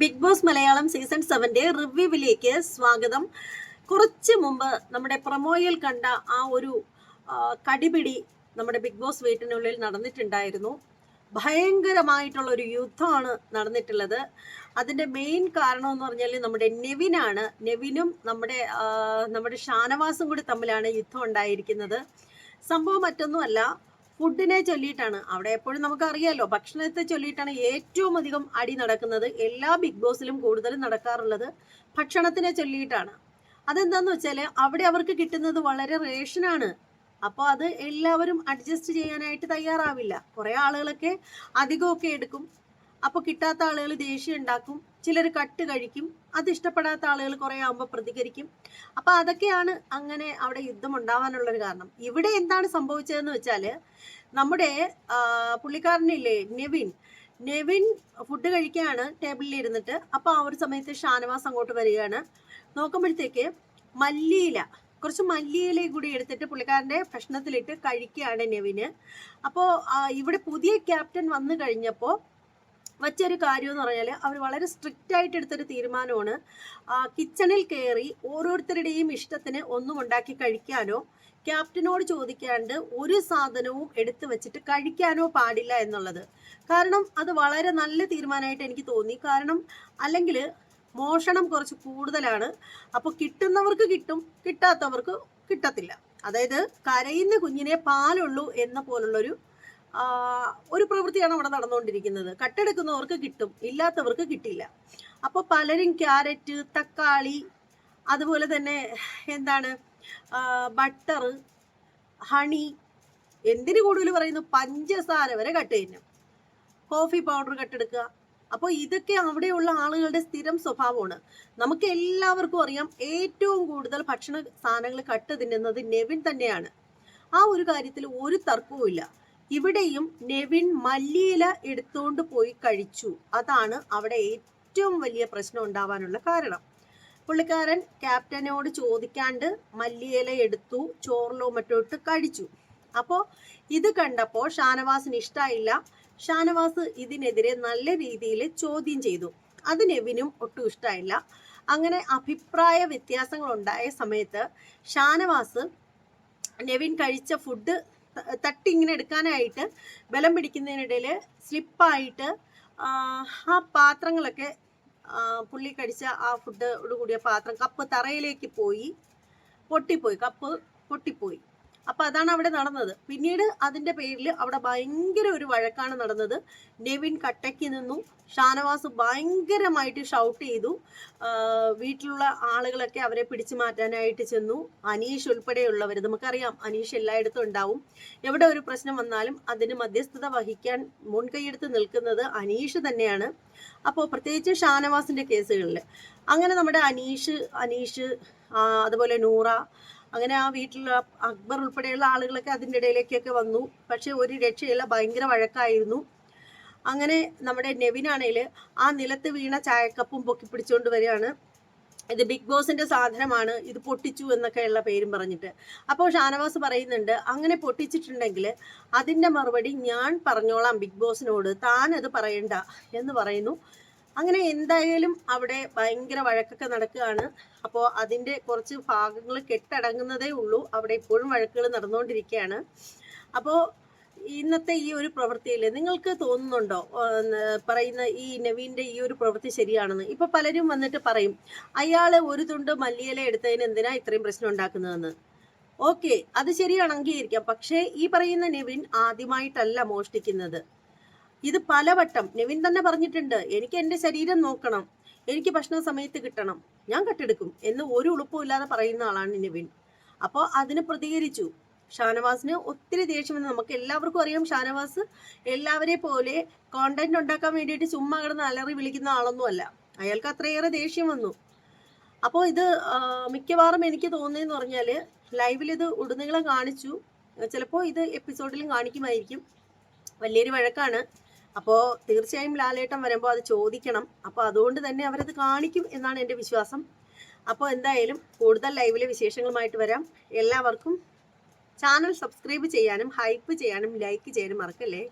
Big boss Malayalam season സെവന്റെ റിവ്യൂവിലേക്ക് സ്വാഗതം. കുറച്ച് മുമ്പ് നമ്മുടെ പ്രൊമോയിൽ കണ്ട ആ ഒരു കടിപിടി നമ്മുടെ ബിഗ് ബോസ് വീട്ടിനുള്ളിൽ നടന്നിട്ടുണ്ടായിരുന്നു. ഭയങ്കരമായിട്ടുള്ള ഒരു യുദ്ധമാണ് നടന്നിട്ടുള്ളത്. അതിന്റെ മെയിൻ കാരണം എന്ന് പറഞ്ഞാൽ നമ്മുടെ നെവിനാണ്. നെവിനും നമ്മുടെ നമ്മുടെ ഷാനവാസും കൂടി തമ്മിലാണ് യുദ്ധം ഉണ്ടായിരിക്കുന്നത്. സംഭവം മറ്റൊന്നുമല്ല. ഫുഡിനെ ചൊല്ലിയിട്ടാണ്. അവിടെ എപ്പോഴും നമുക്ക് അറിയാലോ ഭക്ഷണത്തെ ചൊല്ലിയിട്ടാണ് ഏറ്റവും അധികം അടി നടക്കുന്നത്. എല്ലാ ബിഗ് ബോസിലും കൂടുതലും നടക്കാറുള്ളത് ഭക്ഷണത്തിനെ ചൊല്ലിയിട്ടാണ്. അതെന്താന്ന് വെച്ചാൽ അവിടെ അവർക്ക് കിട്ടുന്നത് വളരെ റേഷനാണ്. അപ്പോൾ അത് എല്ലാവരും അഡ്ജസ്റ്റ് ചെയ്യാനായിട്ട് തയ്യാറാവില്ല. കുറേ ആളുകളൊക്കെ അധികമൊക്കെ എടുക്കും. അപ്പോൾ കിട്ടാത്ത ആളുകൾ ദേഷ്യം ഉണ്ടാക്കും. ചിലർ കട്ട് കഴിക്കും. അത് ഇഷ്ടപ്പെടാത്ത ആളുകൾ കുറെ ആകുമ്പോൾ പ്രതികരിക്കും. അപ്പൊ അതൊക്കെയാണ് അങ്ങനെ അവിടെ യുദ്ധം ഉണ്ടാവാനുള്ള ഒരു കാരണം. ഇവിടെ എന്താണ് സംഭവിച്ചതെന്ന് വെച്ചാൽ നമ്മുടെ പുള്ളിക്കാരനില്ലേ നെവിൻ. നെവിൻ ഫുഡ് കഴിക്കുകയാണ് ടേബിളിൽ ഇരുന്നിട്ട്. അപ്പോൾ ആ ഒരു സമയത്ത് ഷാനവാസ് അങ്ങോട്ട് വരികയാണ്. നോക്കുമ്പോഴത്തേക്ക് മല്ലിയില കുറച്ച് മല്ലിയില കൂടി എടുത്തിട്ട് പുള്ളിക്കാരന്റെ ഭക്ഷണത്തിലിട്ട് കഴിക്കുകയാണ് നെവിന്. അപ്പോൾ ഇവിടെ പുതിയ ക്യാപ്റ്റൻ വന്നു കഴിഞ്ഞപ്പോൾ വച്ചൊരു കാര്യം എന്ന് പറഞ്ഞാൽ അവർ വളരെ സ്ട്രിക്റ്റ് ആയിട്ട് എടുത്തൊരു തീരുമാനമാണ്. കിച്ചണിൽ കയറി ഓരോരുത്തരുടെയും ഇഷ്ടത്തിന് ഒന്നും ഉണ്ടാക്കി കഴിക്കാനോ ക്യാപ്റ്റനോട് ചോദിക്കാണ്ട് ഒരു സാധനവും എടുത്തു വെച്ചിട്ട് കഴിക്കാനോ പാടില്ല എന്നുള്ളത്. കാരണം അത് വളരെ നല്ല തീരുമാനമായിട്ട് എനിക്ക് തോന്നി. കാരണം അല്ലെങ്കിൽ മോഷണം കുറച്ച് കൂടുതലാണ്. അപ്പോൾ കിട്ടുന്നവർക്ക് കിട്ടും കിട്ടാത്തവർക്ക് കിട്ടത്തില്ല. അതായത് കരയുന്ന കുഞ്ഞിനെ പാലുള്ളൂ എന്ന പോലുള്ളൊരു ഒരു പ്രവൃത്തിയാണ് അവിടെ നടന്നുകൊണ്ടിരിക്കുന്നത്. കട്ടെടുക്കുന്നവർക്ക് കിട്ടും ഇല്ലാത്തവർക്ക് കിട്ടില്ല. അപ്പോൾ പലരും ക്യാരറ്റ് തക്കാളി അതുപോലെ തന്നെ എന്താണ് ബട്ടർ ഹണി എന്തിനു കൂടുതൽ പറയുന്നു പഞ്ചസാര വരെ കട്ട് ചെയ്യുന്നു. കോഫി പൗഡർ കട്ടെടുക്കുക. അപ്പോൾ ഇതൊക്കെ അവിടെയുള്ള ആളുകളുടെ സ്ഥിരം സ്വഭാവമാണ്. നമുക്ക് എല്ലാവർക്കും അറിയാം ഏറ്റവും കൂടുതൽ ഭക്ഷണ സാധനങ്ങൾ കട്ട് തിന്നുന്നത് നെവിൻ തന്നെയാണ്. ആ ഒരു കാര്യത്തിൽ ഒരു തർക്കവുമില്ല. ഇവിടെയും നെവിൻ മല്ലിയില എടുത്തുകൊണ്ട് പോയി കഴിച്ചു. അതാണ് അവിടെ ഏറ്റവും വലിയ പ്രശ്നം ഉണ്ടാവാനുള്ള കാരണം. പുള്ളിക്കാരൻ ക്യാപ്റ്റനോട് ചോദിക്കാണ്ട് മല്ലിയില എടുത്തു ചോറിലോ മറ്റോ ഇട്ട് കഴിച്ചു. അപ്പോൾ ഇത് കണ്ടപ്പോൾ ഷാനവാസിന് ഇഷ്ടമായില്ല ഷാനവാസ് ഇതിനെതിരെ നല്ല രീതിയിൽ ചോദ്യം ചെയ്തു. അത് നെവിനും ഒട്ടും ഇഷ്ടമായില്ല അങ്ങനെ അഭിപ്രായ വ്യത്യാസങ്ങൾ ഉണ്ടായ സമയത്ത് ഷാനവാസ് നെവിൻ കഴിച്ച ഫുഡ് തട്ടി ഇങ്ങനെ എടുക്കാനായിട്ട് ബലം പിടിക്കുന്നതിനിടയിൽ സ്ലിപ്പായിട്ട് ആ പാത്രങ്ങളൊക്കെ പുള്ളി കടിച്ച ആ ഫുഡോട് കൂടിയ പാത്രം കപ്പ് തറയിലേക്ക് പോയി പൊട്ടിപ്പോയി കപ്പ് പൊട്ടിപ്പോയി. അപ്പൊ അതാണ് അവിടെ നടന്നത്. പിന്നീട് അതിന്റെ പേരിൽ അവിടെ ഭയങ്കര ഒരു വഴക്കാണ് നടന്നത്. നെവിൻ കട്ടയ്ക്ക് നിന്നു. ഷാനവാസ് ഭയങ്കരമായിട്ട് ഷൗട്ട് ചെയ്തു. വീട്ടിലുള്ള ആളുകളൊക്കെ അവരെ പിടിച്ചു മാറ്റാനായിട്ട് ചെന്നു. അനീഷ് ഉൾപ്പെടെയുള്ളവർ നമുക്കറിയാം അനീഷ് എല്ലായിടത്തും ഉണ്ടാവും. എവിടെ ഒരു പ്രശ്നം വന്നാലും അതിന് മധ്യസ്ഥത വഹിക്കാൻ മുൻകൈയെടുത്ത് നിൽക്കുന്നത് അനീഷ് തന്നെയാണ്. അപ്പോൾ പ്രത്യേകിച്ച് ഷാനവാസിന്റെ കേസുകളിൽ അങ്ങനെ നമ്മുടെ അനീഷ് അനീഷ് അതുപോലെ നൂറ അങ്ങനെ ആ വീട്ടിലുള്ള അക്ബർ ഉൾപ്പെടെയുള്ള ആളുകളൊക്കെ അതിന്റെ ഇടയിലേക്കൊക്കെ വന്നു. പക്ഷെ ഒരു രക്ഷയില്ല ഭയങ്കര വഴക്കായിരുന്നു. അങ്ങനെ നമ്മുടെ നെവിനാണെങ്കിൽ ആ നിലത്ത് വീണ ചായക്കപ്പും പൊക്കി പിടിച്ചുകൊണ്ട് വരികയാണ്. ഇത് ബിഗ് ബോസിന്റെ സാധനമാണ് ഇത് പൊട്ടിച്ചു എന്നൊക്കെയുള്ള പേരും പറഞ്ഞിട്ട്. അപ്പോൾ ഷാനവാസ് പറയുന്നുണ്ട് അങ്ങനെ പൊട്ടിച്ചിട്ടുണ്ടെങ്കിൽ അതിന്റെ മറുപടി ഞാൻ പറഞ്ഞോളാം ബിഗ് ബോസിനോട് താൻ അത് പറയണ്ട എന്ന് പറയുന്നു. അങ്ങനെ എന്തായാലും അവിടെ ഭയങ്കര വഴക്കൊക്കെ നടക്കുകയാണ്. അപ്പോൾ അതിന്റെ കുറച്ച് ഭാഗങ്ങൾ കെട്ടടങ്ങുന്നതേ ഉള്ളൂ. അവിടെ ഇപ്പോഴും വഴക്കുകൾ നടന്നുകൊണ്ടിരിക്കുകയാണ്. അപ്പോൾ ഇന്നത്തെ ഈ ഒരു പ്രവൃത്തിയിൽ നിങ്ങൾക്ക് തോന്നുന്നുണ്ടോ? പറയുന്ന ഈ നവീന്റെ ഈ ഒരു പ്രവൃത്തി ശരിയാണെന്ന്. ഇപ്പൊ പലരും വന്നിട്ട് പറയും അയാൾ ഒരു തുണ്ട് മല്ലിയില എടുത്തതിന് എന്തിനാ ഇത്രയും പ്രശ്നം ഉണ്ടാക്കുന്നതെന്ന്? ഓക്കെ അത് ശരിയാണ് അംഗീകരിക്കാം പക്ഷേ ഈ പറയുന്ന നവീൻ ആദ്യമായിട്ടല്ല മോഷ്ടിക്കുന്നത്. ഇത് പലവട്ടം നെവിൻ തന്നെ പറഞ്ഞിട്ടുണ്ട് എനിക്ക് എന്റെ ശരീരം നോക്കണം എനിക്ക് ഭക്ഷണ സമയത്ത് കിട്ടണം ഞാൻ കട്ടെടുക്കും എന്ന് ഒരു ഉളുപ്പും ഇല്ലാതെ പറയുന്ന ആളാണ് നെവിൻ. അപ്പോൾ അതിന് പ്രതികരിച്ചു. ഷാനവാസിന് ഒത്തിരി ദേഷ്യം വന്നു. നമുക്ക് എല്ലാവർക്കും അറിയാം ഷാനവാസ് എല്ലാവരെ പോലെ കോണ്ടന്റ് ഉണ്ടാക്കാൻ വേണ്ടിയിട്ട് ചുമ്മാ കിടന്ന് അലറി വിളിക്കുന്ന ആളൊന്നുമല്ല അയാൾക്ക് അത്രയേറെ ദേഷ്യം വന്നു. അപ്പോൾ ഇത് മിക്കവാറും എനിക്ക് തോന്നിയെന്ന് പറഞ്ഞാൽ ലൈവിൽ ഇത് ഉടനീളം കാണിച്ചു. ചിലപ്പോൾ ഇത് എപ്പിസോഡിലും കാണിക്കുമായിരിക്കും. വലിയൊരു വഴക്കാണ്. അപ്പോൾ തീർച്ചയായും ലാലേട്ടം വരുമ്പോൾ അത് ചോദിക്കണം. അപ്പോൾ അതുകൊണ്ട് തന്നെ അവരത് കാണിക്കും എന്നാണ് എന്റെ വിശ്വാസം. അപ്പോൾ എന്തായാലും കൂടുതൽ ലൈവിലെ വിശേഷങ്ങളുമായിട്ട് വരാം. എല്ലാവർക്കും ചാനൽ സബ്സ്ക്രൈബ് ചെയ്യാനും ഹൈപ്പ് ചെയ്യാനും ലൈക്ക് ചെയ്യാനും മറക്കല്ലേ?